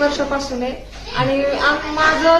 एक वर्षापासून आहे. आणि आम- माझं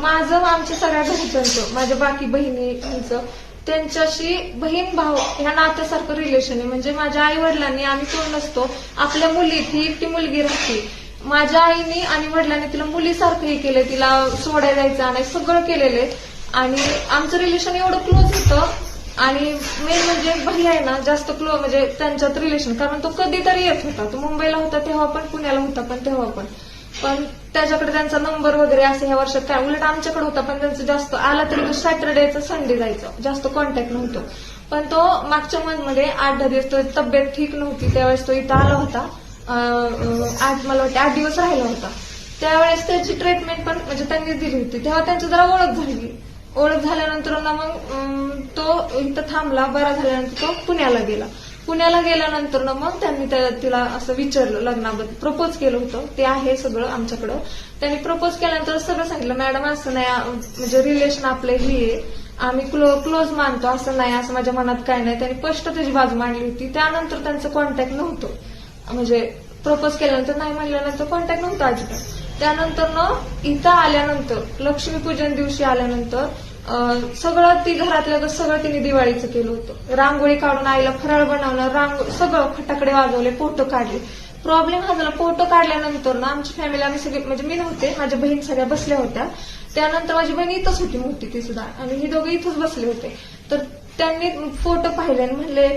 माझं आमच्या सगळ्या घरच्यांचं माझ्या बाकी बहिणींचं त्यांच्याशी बहीण भाऊ ह्या नात्यासारखं रिलेशन आहे. म्हणजे माझ्या आई वडिलांनी आम्ही कोण नसतो आपल्या मुली ती एकटी मुलगी राहते. माझ्या आईने आणि वडिलांनी तिला मुलीसारखं हे केलं तिला सोडायला जायचं आणि सगळं केलेलं आहे. आणि आमचं रिलेशन एवढं क्लोज होतं. आणि मेन म्हणजे भाई आहे ना जास्त क्लो म्हणजे त्यांच्यात रिलेशन कारण तो कधीतरी येत होता. तो मुंबईला होता तेव्हा पण पुण्याला होता पण तेव्हा पण. पण त्याच्याकडे त्यांचा नंबर वगैरे असं ह्या वर्षात काय उलट आमच्याकडे होता पण त्यांचं जास्त आला तरी तो संडे जायचं. जास्त कॉन्टॅक्ट नव्हतो. पण तो मागच्या मंथमध्ये आठ दहा दिवस तो तब्येत ठीक नव्हती त्यावेळेस तो इथं आला होता. आठ मला वाटते आठ दिवस राहिला होता. त्यावेळेस त्याची ट्रीटमेंट पण म्हणजे त्यांनी दिली होती. तेव्हा त्यांची जरा ओळख झाली. ओळख झाल्यानंतर ना मग तो इथं थांबला. बरा झाल्यानंतर तो पुण्याला गेला. पुण्याला गेल्यानंतर ना मग त्यांनी तिला असं विचारलं लग्नाबद्दल प्रपोज केलं होतं. ते आहे सगळं आमच्याकडं. त्यांनी प्रपोज केल्यानंतर सगळं सांगितलं मॅडम असं नाही म्हणजे रिलेशन आपलं ही आहे. आम्ही क्लो क्लोज मानतो असं नाही असं माझ्या मनात काय नाही. त्यांनी स्पष्ट त्याची बाजू मांडली होती. त्यानंतर त्यांचं कॉन्टॅक्ट नव्हतं. म्हणजे प्रपोज केल्यानंतर नाही म्हणल्यानंतर कॉन्टॅक्ट नव्हता अजिबात. त्यानंतर ना इथं आल्यानंतर लक्ष्मीपूजन दिवशी आल्यानंतर सगळं ती घरातलं सगळं तिने दिवाळीचं केलं होतं. रांगोळी काढून आईला फराळ बनवलं रांग सगळं फटाकडे वाजवले फोटो काढले. प्रॉब्लेम हा झाला फोटो काढल्यानंतर ना आमची फॅमिली आम्ही सगळे म्हणजे मी नव्हते माझ्या बहीण सगळ्या बसल्या होत्या. त्यानंतर माझी बहीण इथंच होती मोठी ती सुद्धा. आणि हे दोघे इथंच बसले होते. तर त्यांनी फोटो पाहिले आणि म्हणले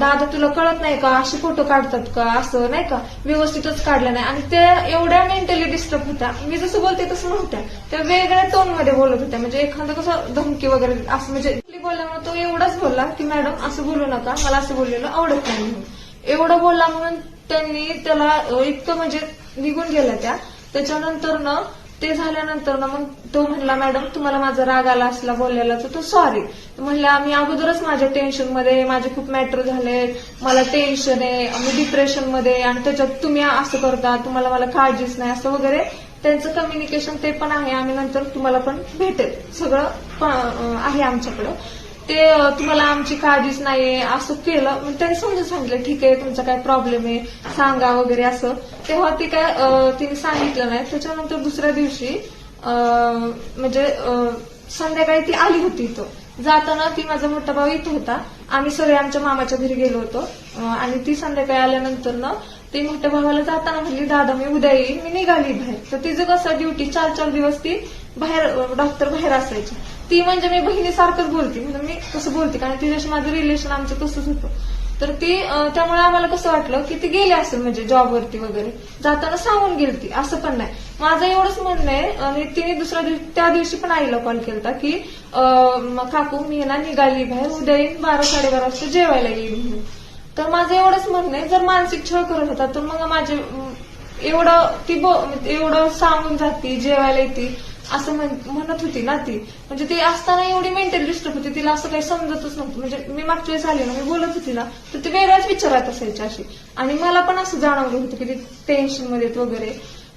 दादा तुला कळत नाही का? असे फोटो काढतात का? असं नाही का? व्यवस्थितच काढलं नाही. आणि त्या एवढ्या मेंटली डिस्टर्ब होत्या. मी जसं बोलते तसं नव्हत्या. त्या वेगळ्या टोनमध्ये बोलत होत्या. म्हणजे एखादं कसं धमकी वगैरे असं म्हणजे बोलल्यामुळे तो एवढाच बोलला की मॅडम असं बोलू नका. मला असं बोललेलं आवडत नाही म्हणून. एवढं बोलला म्हणून त्यांनी त्याला इतकं म्हणजे निघून गेल्या त्या. त्याच्यानंतर ना ते झाल्यानंतर ना मग तो म्हणला मॅडम तुम्हाला माझा राग आला असला बोललेला तर तो सॉरी म्हणला मी अगोदरच माझ्या टेन्शनमध्ये माझे खूप मॅटर झाले मला टेन्शन आहे मी डिप्रेशनमध्ये आणि त्याच्यात तुम्ही असं करता तुम्हाला मला काळजीच नाही असं वगैरे. त्यांचं कम्युनिकेशन ते पण आहे. आम्ही नंतर तुम्हाला पण भेटेल. सगळं प- आहे आमच्याकडं. ते तुम्हाला आमची काळजीच नाहीये असं केलं. मग त्यांनी समजून सांगितलं ठीक आहे तुमचा काय प्रॉब्लेम आहे सांगा वगैरे असं. तेव्हा ती काय तिने सांगितलं नाही. त्याच्यानंतर दुसऱ्या दिवशी म्हणजे संध्याकाळी ती आली होती इथं. जाताना ती माझा मोठा भाऊ इथं होता. आम्ही सगळे आमच्या मामाच्या घरी गेलो होतो. आणि ती संध्याकाळी आल्यानंतर ना ती मोठ्या भावाला जाताना म्हणली दादा मी उद्या येईन. मी निघाली बाहेर. तर तिचं कसं ड्युटी चार चार दिवस ती बाहेर डॉक्टर बाहेर असायची. ती म्हणजे मी बहिणीसारखंच बोलते. म्हणून मी कसं बोलते कारण तिच्याशी माझं रिलेशन आमचं तसंच होतं. तर ती त्यामुळे आम्हाला कसं वाटलं की ती गेली असेल म्हणजे जॉबवरती वगैरे. जाताना सांगून गेली ती असं पण नाही. माझं एवढंच म्हणणं आहे आणि तिने दुसऱ्या दिवशी त्या दिवशी पण आईला कॉल केला की काकू मी ना निघाली बाहेर. उद्या येईन बारा साडेबारा वाजता जेवायला येईल म्हणून. तर माझं एवढंच म्हणणं आहे जर मानसिक छळ करत होता तर मग माझे एवढं ती एवढं सांगून जाती जेवायला येते. असं म्हणत होती ना ती. म्हणजे ती असताना एवढी मेंटल डिस्टर्ब होती. तिला असं काही समजतच नव्हतं. म्हणजे मी मागच्या वेळेस आले ना मी बोलत होती ना तर ती वेगळ्याच विचारात असायची अशी. आणि मला पण असं जाणवलं होतं की ती टेन्शनमध्ये आहेत वगैरे.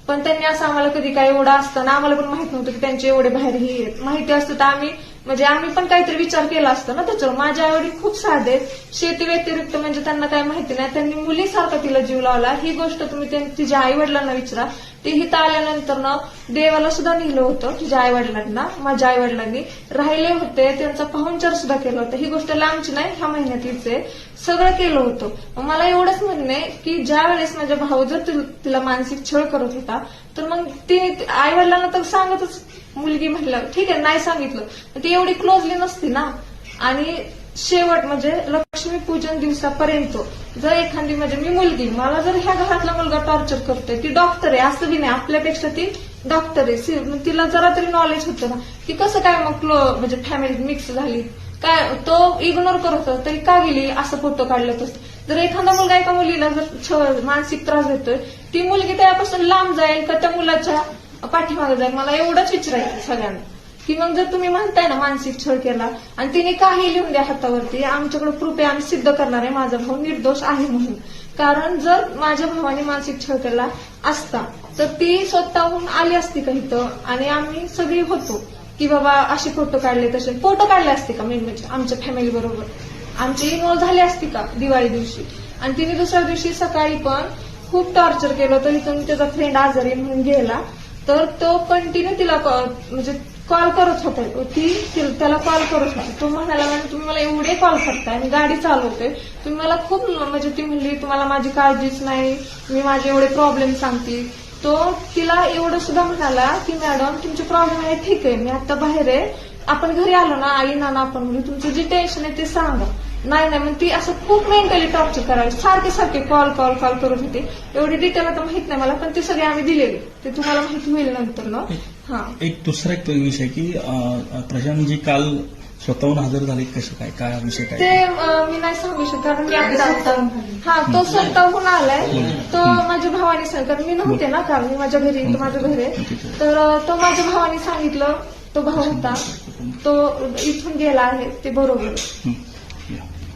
पण त्यांनी असं आम्हाला कधी काय एवढं असताना आम्हाला पण माहीत नव्हतं की त्यांचे एवढे बाहेर हे आहेत. माहिती असतं तर आम्ही म्हणजे आम्ही पण काहीतरी विचार केला असतो ना त्याच्यावर. माझ्या आईवडील खूप साधे आहेत. शेती व्यतिरिक्त म्हणजे त्यांना काय माहिती नाही. त्यांनी मुलीसारखा तिला जीव लावला. ही गोष्ट तुम्ही तिच्या आई वडिलांना विचारा. ते हिथं आल्यानंतर ना देवाला सुद्धा नेलं होतं तुझ्या आई वडिलांना माझ्या आई वडिलांनी राहिले होते. त्यांचा पाहुणचार सुद्धा केला होता. ही गोष्ट लांबची नाही ह्या महिन्यातलीच आहे. सगळं केलं होतं. मला एवढंच म्हणणं आहे की ज्या वेळेस माझ्या भाऊ जर तिला मानसिक छळ करत होता तर मग ती आई वडिलांना तर सांगतच मुलगी म्हणलं ठीक आहे नाही सांगितलं. ती एवढी क्लोजली नसती ना. आणि शेवट म्हणजे लक्ष्मी पूजन दिवसापर्यंत जर एखादी म्हणजे मी मुलगी मला जर ह्या घरातला मुलगा टॉर्चर करतोय ती डॉक्टर आहे असं बी नाही. आपल्यापेक्षा ती डॉक्टर आहे. सी- मग तिला जरा तरी नॉलेज होतं ना. की कसं काय मग क्लो म्हणजे फॅमिली मिक्स झाली? काय तो इग्नोर करत होता तरी का गेली? असं फोटो काढलं तसं जर एखादा मुलगा एका मुलीला जर छ- मानसिक त्रास देतोय ती मुलगी त्यापासून लांब जाईल का त्या मुलाच्या पाठीमागे जाईल मला एवढंच विचारायचं सगळ्यांना. की मग जर तुम्ही म्हणताय ना मानसिक छळ केला आणि तिने काही लिहून द्या हातावरती आमच्याकडे प्रूफ आहे आम्ही सिद्ध करणार आहे माझा भाऊ निर्दोष आहे म्हणून. कारण जर माझ्या भावाने मानसिक छळ केला असता तर ती स्वतःहून आली असती का इथं? आणि आम्ही सगळी होतो. की बाबा असे फोटो काढले तसे. फोटो काढले असते का मेन म्हणजे आमच्या फॅमिली बरोबर? आमची इन्वॉल्व्ह झाली असती का दिवाळी दिवशी? आणि तिने दुसऱ्या दिवशी सकाळी पण खूप टॉर्चर केलं तर इथून त्याचा फ्रेंड आजारी म्हणून गेला. तर तो कंटिन्यू तिला म्हणजे कॉल करत होता. ती ती- त्याला कॉल करत होता. तो म्हणाला "मॅडम, तुम्ही मला एवढे कॉल करताय. मी गाडी चालवते. तुम्ही मला खूप म्हणजे ती म्हणली तुम्हाला माझी काळजीच नाही. मी माझे एवढे प्रॉब्लेम सांगते. तो तिला एवढं सुद्धा म्हणाला की मॅडम तुमचे प्रॉब्लेम आहे ठीक आहे. मी आता बाहेर आहे. आपण घरी आलो ना आई ना आपण. म्हणजे तुमचं जे टेन्शन आहे ते सांगा. नाही नाही मग ती असं खूप मेंटली टॉर्चर करायची. सारखे सारखे कॉल कॉल कॉल करत होते. एवढी डिटेल आता माहीत नाही मला पण ते सगळे आम्ही दिलेले. ते तुम्हाला माहिती होईल नंतर ना हा. एक दुसरा एक विषय की अं, प्रशांतजी काल स्वतःहून हजर झाले कसे काय? काय विषय ते काय अं, मी नाही सांगू शकत कारण मी आता हा तो स्वतःहून आलाय. तो माझ्या भावाने सांग कारण मी नव्हते ना काल मी माझ्या घरी तो माझं घर आहे. तर तो माझ्या भावाने सांगितलं तो भाऊ होता. तो इथून गेला आहे ते बरोबर आहे. हं. या, लोकेशनला.